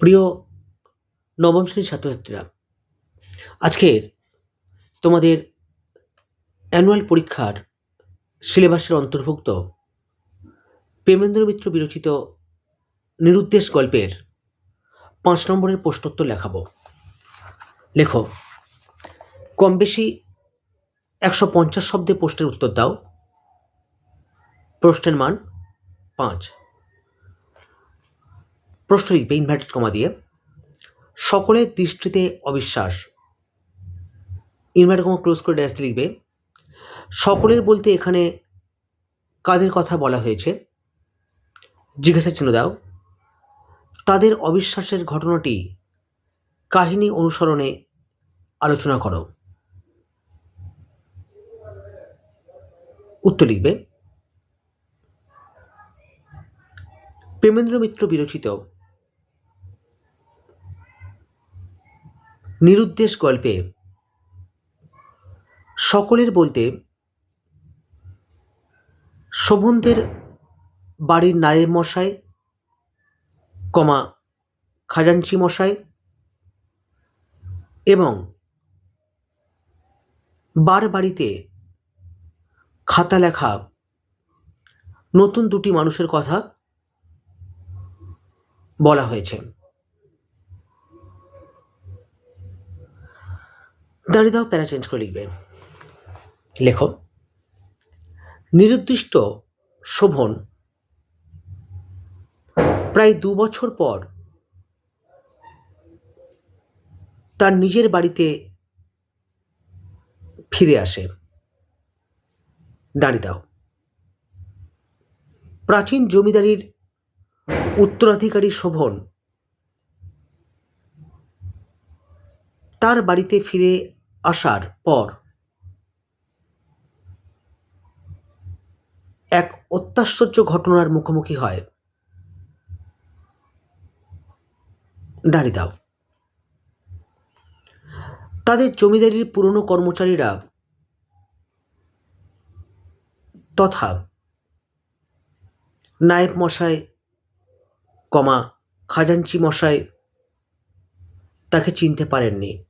প্রিয় নবম শ্রেণির ছাত্রছাত্রীরা, আজকের তোমাদের অ্যানুয়াল পরীক্ষার সিলেবাসের অন্তর্ভুক্ত প্রেমেন্দ্র মিত্র বিরচিত নিরুদ্দেশ গল্পের পাঁচ নম্বরের প্রশ্নোত্তর লেখাবো। লেখো, কম বেশি একশো পঞ্চাশ শব্দে প্রশ্নের উত্তর দাও। প্রশ্নের মান পাঁচ। প্রশ্ন লিখবে ইনভার্টেড কমা দিয়ে, সকলের দৃষ্টিতে অবিশ্বাস। ইনভার্টেড কমা ক্লোজ করে ড্যাশ লিখবে, সকলের বলতে এখানে কাদের কথা বলা হয়েছে জিজ্ঞাসা চিহ্ন দাও, তাদের অবিশ্বাসের ঘটনাটি কাহিনী অনুসরণে আলোচনা করো। উত্তর লিখবে, প্রেমেন্দ্র মিত্র বিরচিত নিরুদ্দেশ গল্পে। সকলের বলতে, শোভনদের বাড়ির নায়েব মশাই, কমা খাজাঞ্চি মশাই এবং বার বাড়িতে খাতা লেখা নতুন দুটি মানুষের কথা বলা হয়েছে। দাঁড়িয়ে দাও প্যারা চেঞ্জ করে লিখবে। লেখো, নিরুদ্দিষ্ট শোভন, প্রায় দু বছর পর তার নিজের বাড়িতে ফিরে আসে। দাঁড়িয়ে দাও। প্রাচীন জমিদারির উত্তরাধিকারী শোভন তার বাড়িতে ফিরে আসার পর এক অত্যাশ্চর্য ঘটনার মুখোমুখি হয়। দাঁড়িয়ে দাও। তাদের জমিদারির পুরনো কর্মচারীরা তথা নায়েব মশাই, কমা খাজাঞ্চি মশাই তাকে চিনতে পারেননি।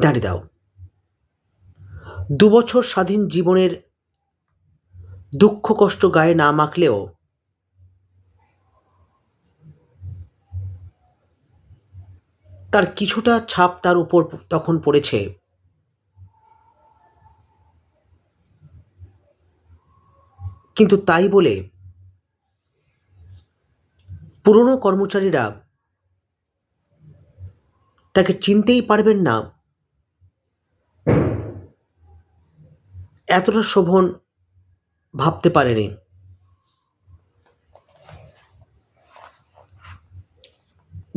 দাঁড়িয়ে দাও। দুবছর স্বাধীন জীবনের দুঃখ কষ্ট গায়ে না মাখলেও তার কিছুটা ছাপ তার উপর তখন পড়েছে। কিন্তু তাই বলে পুরনো কর্মচারীরা তাকে চিনতেই পারবেন না। এতটা শোভন ভাবতে পারেনি।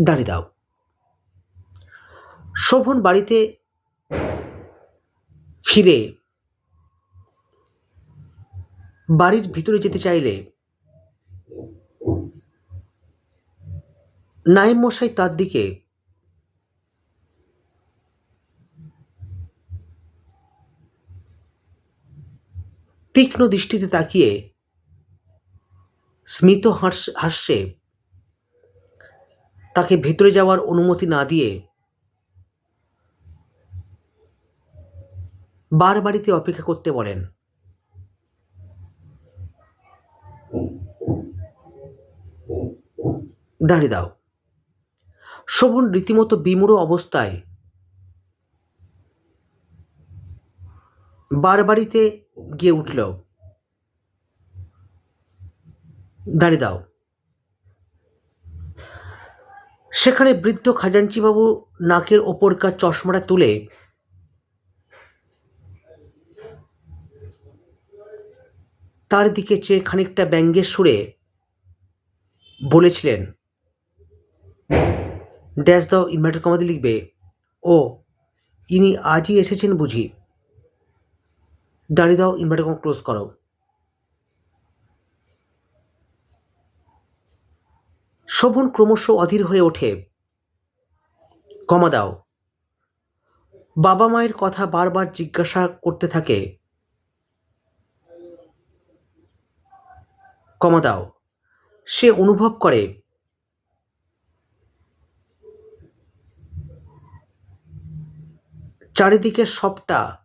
দাঁড়িয়ে দাও। শোভন বাড়িতে ফিরে বাড়ির ভিতরে যেতে চাইলে নাইম মশাই তার দিকে তীক্ষ্ণ দৃষ্টিতে তাকিয়ে স্মিত হাস, হাস্যে তাকে ভেতরে যাওয়ার অনুমতি না দিয়ে বার বাড়িতে অপেক্ষা করতে বলেন। দাঁড়িয়ে দাও। শোভন রীতিমতো বিমূঢ় অবস্থায় বার বাড়িতে গিয়ে উঠল। দাঁড়িয়ে দাও। সেখানে বৃদ্ধ খাজাঞ্চিবাবু নাকের ওপরকার চশমাটা তুলে তার দিকে চেয়ে খানিকটা ব্যঙ্গের সুরে বলেছিলেন, ড্যাশ দাও, ইনভার্টার কমাতে লিখবে। ও, ইনি আজই এসেছেন বুঝি? দাঁড়িয়ে দাও ইনভার্টার কমা ক্লোজ করো শোভন ক্রমশ অধীর হয়ে ওঠে। কমা দাও। বাবা মায়ের কথা বারবার জিজ্ঞাসা করতে থাকে। কমা দাও। সে অনুভব করে। চারিদিকে সবটা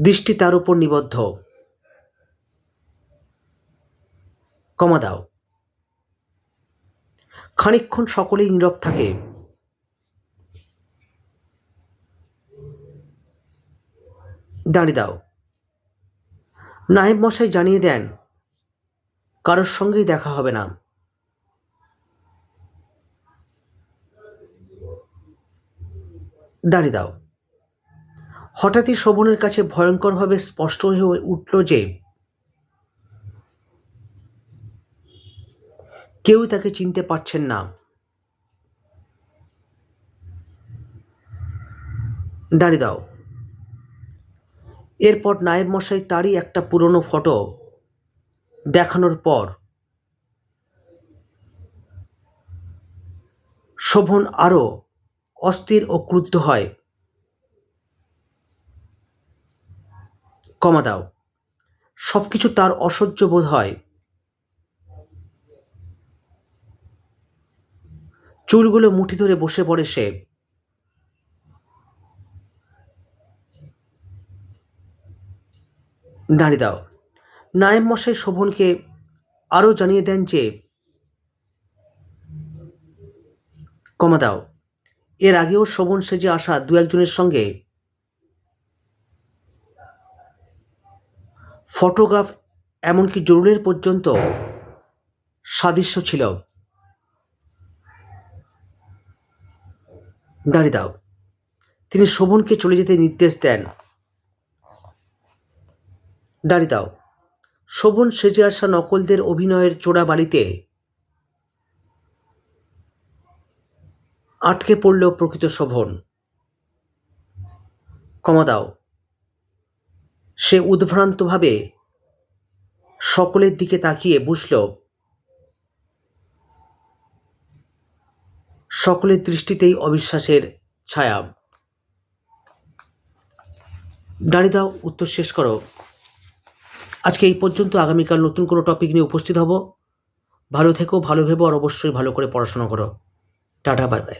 দৃষ্টি তার উপর নিবদ্ধ। কমা দাও। খানিকক্ষণ সকলেই নীরব থাকে। দাঁড়িয়ে দাও। নায়েব মশাই জানিয়ে দেন, কারোর সঙ্গেই দেখা হবে না। দাঁড়িয়ে দাও। হঠাৎই শোভনের কাছে ভয়ঙ্করভাবে স্পষ্ট হয়ে উঠল যে, কেউ তাকে চিনতে পারছেন না। দাঁড়িয়ে দাও। এরপর নায়েব মশাই তারই একটা পুরনো ফটো দেখানোর পর শোভন আরও অস্থির ও ক্রুদ্ধ হয়। কমা দাও। সব কিছু তার অসহ্য বোধ হয়। চুলগুলো মুঠি ধরে বসে পড়ে সে। দাঁড়িয়ে দাও। নায়েব মশাই শোভনকে আরও জানিয়ে দেন যে কমা দাও। এর আগেও শোভন সেজে আসা দু একজনের সঙ্গে ফটোগ্রাফ এমনকি জরুরের পর্যন্ত সাদৃশ্য ছিল। দাঁড়িয়ে দাও। তিনি শোভনকে চলে যেতে নির্দেশ দেন। দাঁড়িয়ে দাও। শোভন সেজে আসা নকলদের অভিনয়ের চোরাবালিতে আটকে পড়ল প্রকৃত শোভন। কমা দাও। সে উদ্ভ্রান্তভাবে সকলের দিকে তাকিয়ে বুঝল, সকলের দৃষ্টিতেই অবিশ্বাসের ছায়া। দাঁড়িয়ে দাও, উত্তর শেষ করো। আজকে এই পর্যন্ত আগামীকাল নতুন কোনো টপিক নিয়ে উপস্থিত হব। ভালো থেকো, ভালো ভেবো, আর অবশ্যই ভালো করে পড়াশোনা করো। Tata bye bye